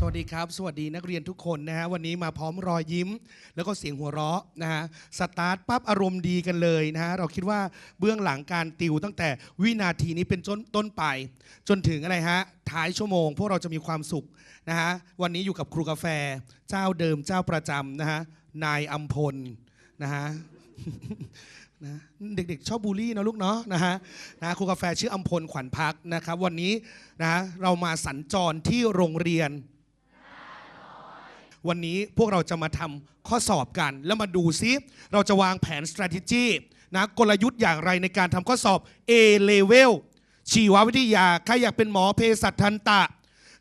สวัสดีครับ สวัสดีนักเรียนทุกคนนะฮะวันนี้มาพร้อมรอยยิ้ม แล้วก็เสียงหัวเราะนะฮะสตาร์ทปั๊บอารมณ์ดีกันเลยนะฮะเราคิดว่าเบื้องหลังการติวตั้งแต่วินาทีนี้เป็นต้นต้นไป จนถึงอะไรฮะท้ายชั่วโมง พวกเราจะมีความสุขนะฮะวันนี้อยู่กับครูกาแฟ เจ้าเดิมเจ้าประจำนะฮะนายอัมพลนะฮะนะเด็กๆชอบบูลลี่นะลูกเนาะนะฮะนะครูกาแฟชื่ออัมพลขวัญพักนะครับวันนี้นะเรามาสัญจรที่โรงเรียน วันนี้พวกเราจะมาทำข้อสอบกัน แล้วมาดูซิเราจะวางแผน strategy นะกลยุทธ์อย่างไรในการทำข้อสอบ A level ชีววิทยา ใครอยากเป็นหมอเภสัชทันตะ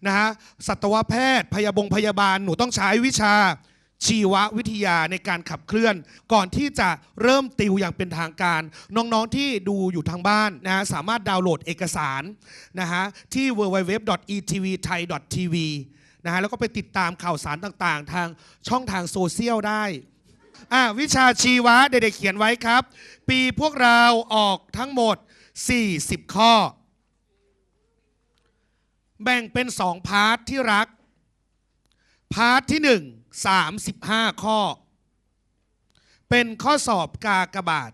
นะฮะสัตวแพทย์ พยาบงพยาบาลหนูต้องใช้วิชาชีววิทยาในการขับเคลื่อน ก่อนที่จะเริ่มติวอย่างเป็นทางการ น้องๆที่ดูอยู่ทางบ้านนะฮะสามารถดาวน์โหลดเอกสารนะฮะที่ www.etvthai.tv นะฮะแล้วก็ไปติดตามข่าวสารต่างๆ ทางช่องทางโซเชียลได้อะวิชาชีวะเด็กๆเขียนไว้ครับ ปีพวกเราออกทั้งหมด 40 ข้อ แบ่งเป็น 2 พาร์ทที่รัก พาร์ทที่ 1 35 ข้อ เป็นข้อสอบกากบาท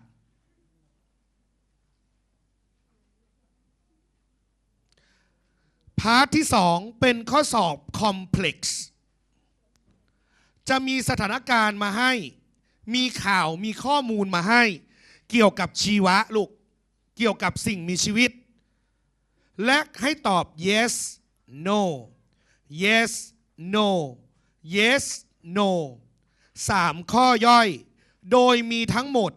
พาร์ทที่ 2 เป็นข้อสอบคอมเพล็กซ์จะมีสถานการณ์มาให้ มีข่าวมีข้อมูลมาให้ เกี่ยวกับชีวะลูก เกี่ยวกับสิ่งมีชีวิต และให้ตอบ yes no yes no yes no สามข้อย่อย โดยมีทั้งหมด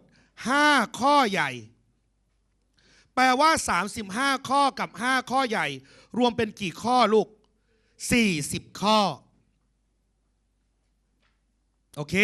5 ข้อใหญ่ แปลว่า 35 ข้อกับ 5 ข้อใหญ่ รวมเป็นกี่ข้อลูก 40 ข้อ โอเค